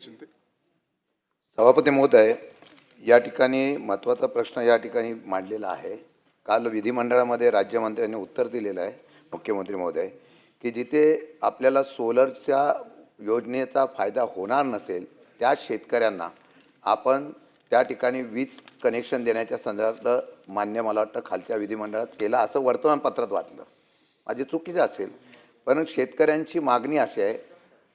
सभापती महोदय या ठिकाणी महत्त्वाचा प्रश्न या ठिकाणी मांडलेला आहे. काल विधिमंडळामध्ये राज्यमंत्र्यांनी उत्तर दिलेलं आहे मुख्यमंत्री महोदय की जिथे आपल्याला सोलरच्या योजनेचा फायदा होणार नसेल त्या शेतकऱ्यांना आपण त्या ठिकाणी वीज कनेक्शन देण्याच्या संदर्भात मान्य मला वाटतं खालच्या विधिमंडळात केलं असं वर्तमानपत्रात वाचलं माझी चुकीचं असेल पण शेतकऱ्यांची मागणी अशी आहे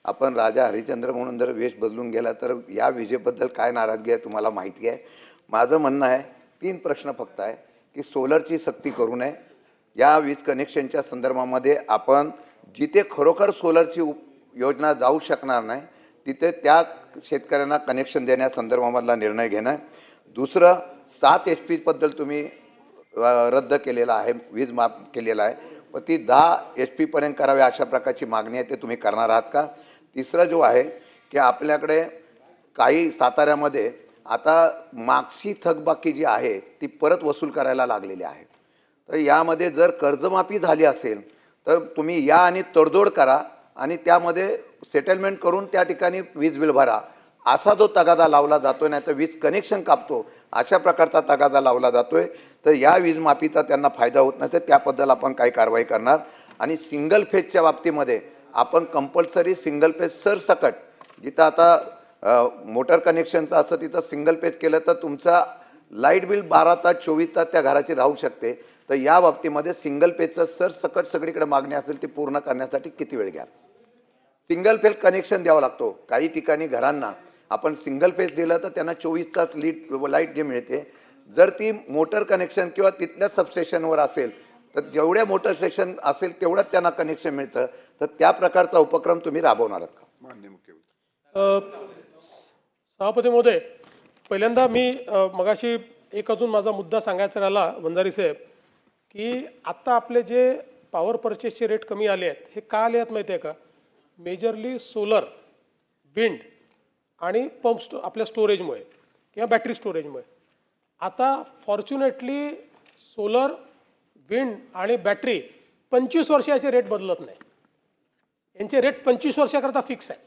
आपण राजा हरिश्चंद्र म्हणून जर वेश बदलून गेला तर या विजेबद्दल काय नाराजगी आहे तुम्हाला माहिती आहे? माझं म्हणणं आहे तीन प्रश्न फक्त आहे की सोलरची सक्ती करू नये. या वीज कनेक्शनच्या संदर्भामध्ये आपण जिथे खरोखर सोलरची उप योजना जाऊ शकणार नाही तिथे त्या शेतकऱ्यांना कनेक्शन देण्यासंदर्भामधला निर्णय घेणं. दुसरं सात एच पीबद्दल तुम्ही रद्द केलेला आहे वीज माफ केलेला आहे. व ती दहा एच पीपर्यंत करावी अशा प्रकारची मागणी आहे ते तुम्ही करणार आहात का? तिसरा जो आहे की आपल्याकडे काही साताऱ्यामध्ये आता मागची थकबाकी जी आहे ती परत वसूल करायला लागलेली आहे. तर यामध्ये जर कर्जमाफी झाली असेल तर तुम्ही या आणि तडजोड करा आणि त्यामध्ये सेटलमेंट करून त्या ठिकाणी वीज बिल भरा. असा जो तगादा लावला जातोय नाही तर वीज कनेक्शन कापतो अशा प्रकारचा तगादा लावला जातो आहे तर या वीजमाफीचा त्यांना फायदा होत नाही तर त्याबद्दल आपण काही कारवाई करणार. आणि सिंगल फेजच्या बाबतीमध्ये आपण कंपल्सरी सिंगल पेज सरसकट जिथं आता मोटर कनेक्शनचं असं तिथं सिंगल पेज केलं तर तुमचा लाइट बिल बारा तास चोवीस तास त्या घराची राहू शकते. तर या बाबतीमध्ये सिंगल पेजचं सरसकट सगळीकडे मागणी असेल ती पूर्ण करण्यासाठी किती वेळ घ्याल? सिंगल पेज कनेक्शन द्यावा लागतो काही ठिकाणी घरांना. आपण सिंगल पेज दिलं तर त्यांना चोवीस तास लीट लाइट जे मिळते जर ती मोटर कनेक्शन किंवा तिथल्या सबस्टेशनवर असेल तर जेवढ्या मोटर स्टेशन असेल तेवढंच त्यांना कनेक्शन मिळतं. तर त्या प्रकारचा उपक्रम तुम्ही राबवणार आहात का? मान्य मुख्यमंत्री. सभापती महोदय पहिल्यांदा मी मगाशी एक अजून माझा मुद्दा सांगायचा राहिला वंजारी साहेब की आत्ता आपले जे पॉवर परचेसचे रेट कमी आले आहेत हे का आले आहेत माहिती आहे का? मेजरली सोलर विंड आणि पंप स्टो आपल्या स्टोरेजमुळे किंवा बॅटरी स्टोरेजमुळे आता फॉर्च्युनेटली सोलर विंड आणि बॅटरी पंचवीस वर्षाचे रेट बदलत नाही. यांचे रेट पंचवीस वर्षाकरता फिक्स आहे.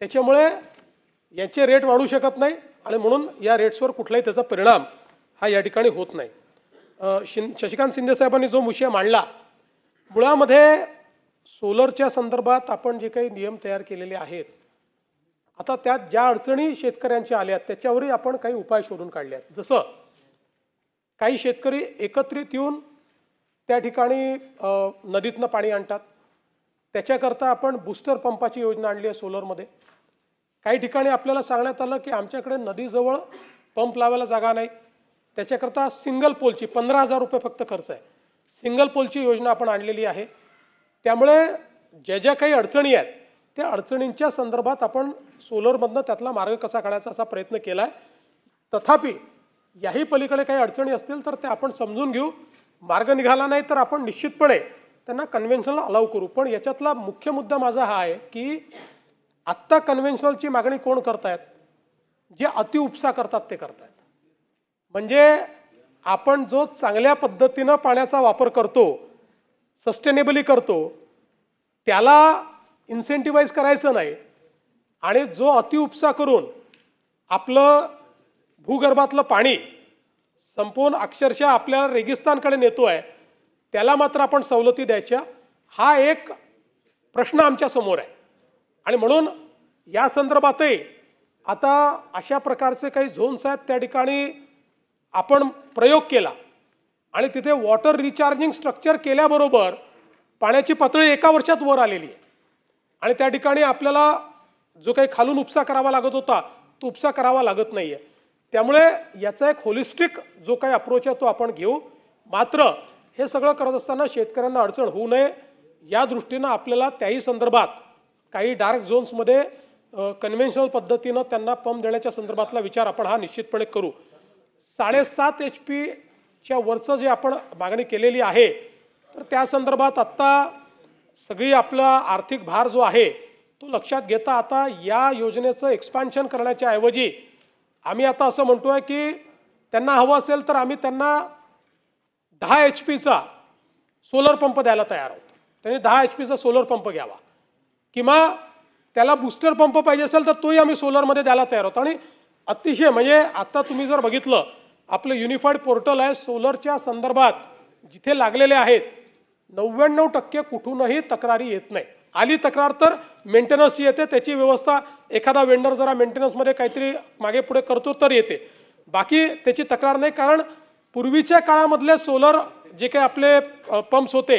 त्याच्यामुळे याचे रेट वाढू शकत नाही आणि म्हणून या रेट्सवर कुठलाही त्याचा परिणाम हा या ठिकाणी होत नाही. शिं शशिकांत शिंदे साहेबांनी जो विषय मांडला मुळामध्ये सोलरच्या संदर्भात आपण जे काही नियम तयार केलेले आहेत आता त्यात ज्या अडचणी शेतकऱ्यांच्या आल्या आहेत त्याच्यावरही आपण काही उपाय शोधून काढले आहेत. जसं काही शेतकरी एकत्रित येऊन त्या ठिकाणी नदीतनं पाणी आणतात. त्याच्याकरता आपण बूस्टर पंपाची योजना आणली आहे सोलरमध्ये. काही ठिकाणी आपल्याला सांगण्यात आलं की आमच्याकडे नदीजवळ पंप लावायला जागा नाही. त्याच्याकरता सिंगल पोलची पंधरा हजार रुपये फक्त खर्च आहे. सिंगल पोलची योजना आपण आणलेली आहे. त्यामुळे ज्या ज्या काही अडचणी आहेत त्या अडचणींच्या संदर्भात आपण सोलरमधनं त्यातला मार्ग कसा काढायचा असा प्रयत्न केला आहे तथापि याही पलीकडे काही अडचणी असतील तर ते आपण समजून घेऊ. मार्ग निघाला नाही तर आपण निश्चितपणे त्यांना कन्व्हेन्शनल अलाव करू. पण याच्यातला मुख्य मुद्दा माझा हा आहे की आत्ता कन्व्हेन्शनलची मागणी कोण करतायत? जे अतिउपसा करतात ते करतायत. म्हणजे आपण जो चांगल्या पद्धतीनं पाण्याचा वापर करतो सस्टेनेबली करतो त्याला इन्सेंटिवाईज करायचं नाही. आणि जो अतिउपसा करून आपलं भूगर्भातलं पाणी संपूर्ण अक्षरशः आपल्या रेगिस्तानकडे नेतो आहे त्याला मात्र आपण सवलती द्यायच्या. हा एक प्रश्न आमच्यासमोर आहे. आणि म्हणून या संदर्भातही आता अशा प्रकारचे काही झोन्स आहेत त्या ठिकाणी आपण प्रयोग केला. आणि तिथे वॉटर रिचार्जिंग स्ट्रक्चर केल्याबरोबर पाण्याची पातळी एका वर्षात वर आलेली आहे. आणि त्या ठिकाणी आपल्याला जो काही खालून उपसा करावा लागत होता तो उपसा करावा लागत नाही आहे त्यामुळे याचा एक होलिस्टिक जो काही अप्रोच आहे तो आपण घेऊ. मात्र हे सगळं करत असताना शेतकऱ्यांना अडचण होऊ नये. या दृष्टीनं आपल्याला त्याही संदर्भात काही डार्क झोन्समध्ये कन्व्हेन्शनल पद्धतीनं त्यांना पंप देण्याच्या संदर्भातला विचार आपण हा निश्चितपणे करू. साडेसात एच पीच्या वरचं जे आपण मागणी केलेली आहे तर त्या संदर्भात आत्ता सगळी आपला आर्थिक भार जो आहे तो लक्षात घेता आता या योजनेचं एक्सपान्शन करण्याच्या ऐवजी आम्ही आता असं म्हणतो आहे की त्यांना हवं असेल तर आम्ही त्यांना दहा एच पीचा सोलर पंप द्यायला तयार आहोत. त्यांनी दहा एच पीचा सोलर पंप घ्यावा. किंवा त्याला बुस्टर पंप पाहिजे असेल तर तोही आम्ही सोलरमध्ये द्यायला तयार आहोत. आणि अतिशय म्हणजे आता तुम्ही जर बघितलं आपलं युनिफाईड पोर्टल आहे. सोलरच्या संदर्भात जिथे लागलेले आहेत नव्याण्णव टक्के कुठूनही तक्रारी येत नाही आली तक्रार तर मेंटेनन्सची येते त्याची व्यवस्था एखादा वेंडर जरा मेंटेनन्समध्ये काहीतरी मागे पुढे करतो तर येते. बाकी त्याची तक्रार नाही कारण पूर्वीच्या काळामधले सोलर जे काही आपले पंप्स होते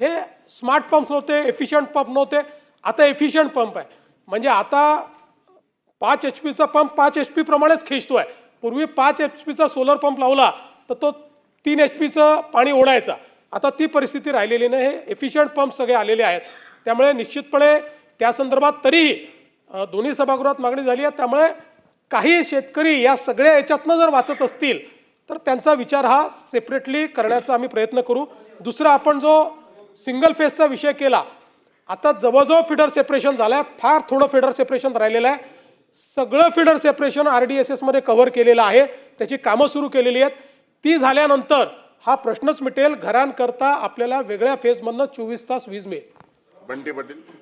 हे स्मार्ट पंप्स नव्हते एफिशियंट पंप नव्हते आता एफिशियंट पंप आहे. म्हणजे आता पाच एच पीचा पंप पाच एच पी प्रमाणेच खेचतो आहे पूर्वी पाच एच पीचा सोलर पंप लावला तर तो तीन एच पीचं पाणी ओढायचा. आता ती परिस्थिती राहिलेली नाही हे एफिशियंट पंप सगळे आलेले आहेत. त्यामुळे निश्चितपणे त्या संदर्भात तरीही दोन्ही सभागृहात मागणी झाली आहे. त्यामुळे काही शेतकरी या सगळ्या याच्यातनं जर वाचत असतील तर त्यांचा विचार हा सेपरेटली करण्याचा आम्ही प्रयत्न करू. दुसरा आपण जो सिंगल फेजचा विषय केला आता जवळजवळ फिडर सेपरेशन झालं आहे फार थोडं फिडर सेपरेशन राहिलेलं आहे. सगळं feeder separation R D S एसमध्ये कव्हर केलेलं आहे. त्याची कामं सुरू केलेली आहेत. ती झाल्यानंतर हा प्रश्नच मिटेल. घरांकरता आपल्याला वेगळ्या फेजमधनं चोवीस तास वीज मिळेल. बंटी पाटील.